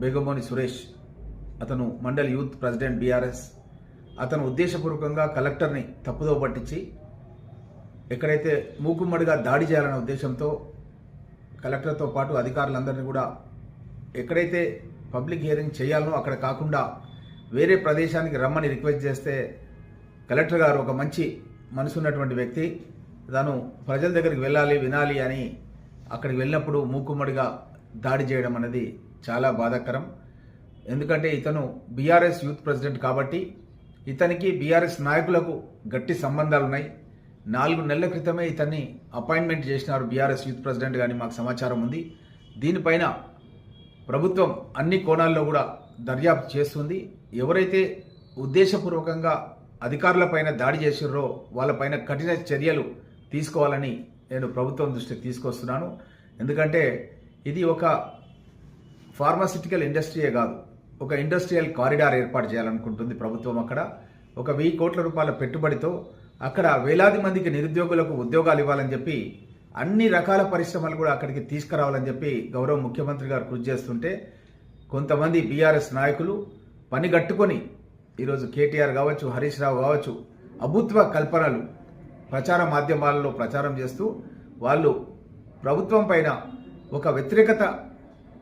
బేగమోని సురేష్ అతను mandal youth president BRS. అతను ఉద్దేశపూర్వకంగా కలెక్టర్ని తప్పుదో పట్టించి ఎక్కడైతే మూకుమ్మడిగా దాడి చేయాలనే ఉద్దేశంతో కలెక్టర్తో పాటు అధికారులందరినీ కూడా ఎక్కడైతే పబ్లిక్ హియరింగ్ చేయాలనో అక్కడ కాకుండా వేరే ప్రదేశానికి రమ్మని రిక్వెస్ట్ చేస్తే కలెక్టర్ గారు ఒక మంచి మనసున్నటువంటి వ్యక్తి. తను ప్రజల దగ్గరికి వెళ్ళాలి వినాలి అని అక్కడికి వెళ్ళినప్పుడు మూకుమ్మడిగా దాడి చేయడం అనేది చాలా బాధాకరం. ఎందుకంటే ఇతను బీఆర్ఎస్ యూత్ ప్రెసిడెంట్ కాబట్టి ఇతనికి బీఆర్ఎస్ నాయకులకు గట్టి సంబంధాలు ఉన్నాయి నాలుగు నెలల క్రితమే ఇతన్ని అపాయింట్మెంట్ చేసినారు బీఆర్ఎస్ యూత్ ప్రెసిడెంట్ కానీ మాకు సమాచారం ఉంది. దీనిపైన ప్రభుత్వం అన్ని కోణాల్లో కూడా దర్యాప్తు చేస్తుంది. ఎవరైతే ఉద్దేశపూర్వకంగా అధికారులపైన దాడి చేసిర్రో వాళ్ళపైన కఠిన చర్యలు తీసుకోవాలని నేను ప్రభుత్వం దృష్టికి తీసుకొస్తున్నాను. ఎందుకంటే ఇది ఒక ఫార్మాసిటికల్ ఇండస్ట్రీయే కాదు. ఒక ఇండస్ట్రియల్ కారిడార్ ఏర్పాటు చేయాలనుకుంటుంది ప్రభుత్వం అక్కడ. ఒక వెయ్యి కోట్ల రూపాయల పెట్టుబడితో అక్కడ వేలాది మందికి నిరుద్యోగులకు ఉద్యోగాలు ఇవ్వాలని చెప్పి అన్ని రకాల పరిశ్రమలు కూడా అక్కడికి తీసుకురావాలని చెప్పి గౌరవ ముఖ్యమంత్రి గారు కృషి చేస్తుంటే కొంతమంది బీఆర్ఎస్ నాయకులు పని గట్టుకొని ఈరోజు కేటీఆర్ కావచ్చు హరీష్ రావు కావచ్చు అభుత్వ కల్పనలు ప్రచార మాధ్యమాలలో ప్రచారం చేస్తూ వాళ్ళు ప్రభుత్వం పైన ఒక వ్యతిరేకత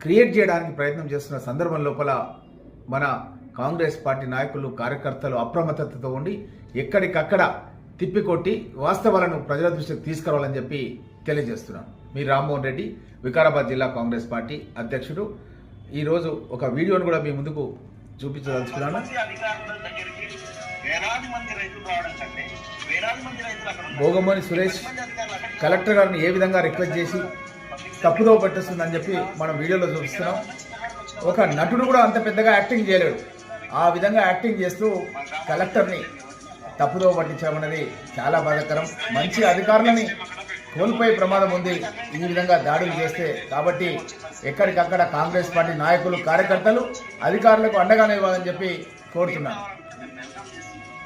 క్రియేట్ చేయడానికి ప్రయత్నం చేస్తున్న సందర్భం లోపల మన కాంగ్రెస్ పార్టీ నాయకులు కార్యకర్తలు అప్రమత్తతతో ఉండి ఎక్కడికక్కడ తిప్పికొట్టి వాస్తవాలను ప్రజల దృష్టికి తీసుకురావాలని చెప్పి తెలియజేస్తున్నాను మీ రామ్మోహన్ రెడ్డి వికారాబాద్ జిల్లా కాంగ్రెస్ పార్టీ అధ్యక్షుడు ఈరోజు ఒక వీడియోను కూడా మీ ముందుకు చూపించదలుచుకున్నాను. భోగమోని సురేష్ కలెక్టర్ గారిని ఏ విధంగా రిక్వెస్ట్ చేసి తప్పుదో పట్టిస్తుందని చెప్పి మనం వీడియోలో చూపిస్తున్నాం. ఒక నటుడు కూడా అంత పెద్దగా యాక్టింగ్ చేయలేడు. ఆ విధంగా యాక్టింగ్ చేస్తూ కలెక్టర్ని తప్పుదో పట్టించామన్నది చాలా బాధాకరం. మంచి అధికారులని కోల్పోయే ప్రమాదం ఉంది. ఈ విధంగా దాడులు చేస్తే కాబట్టి ఎక్కడికక్కడ కాంగ్రెస్ పార్టీ నాయకులు కార్యకర్తలు అధికారులకు అండగా ఇవ్వాలని చెప్పి కోరుతున్నాను.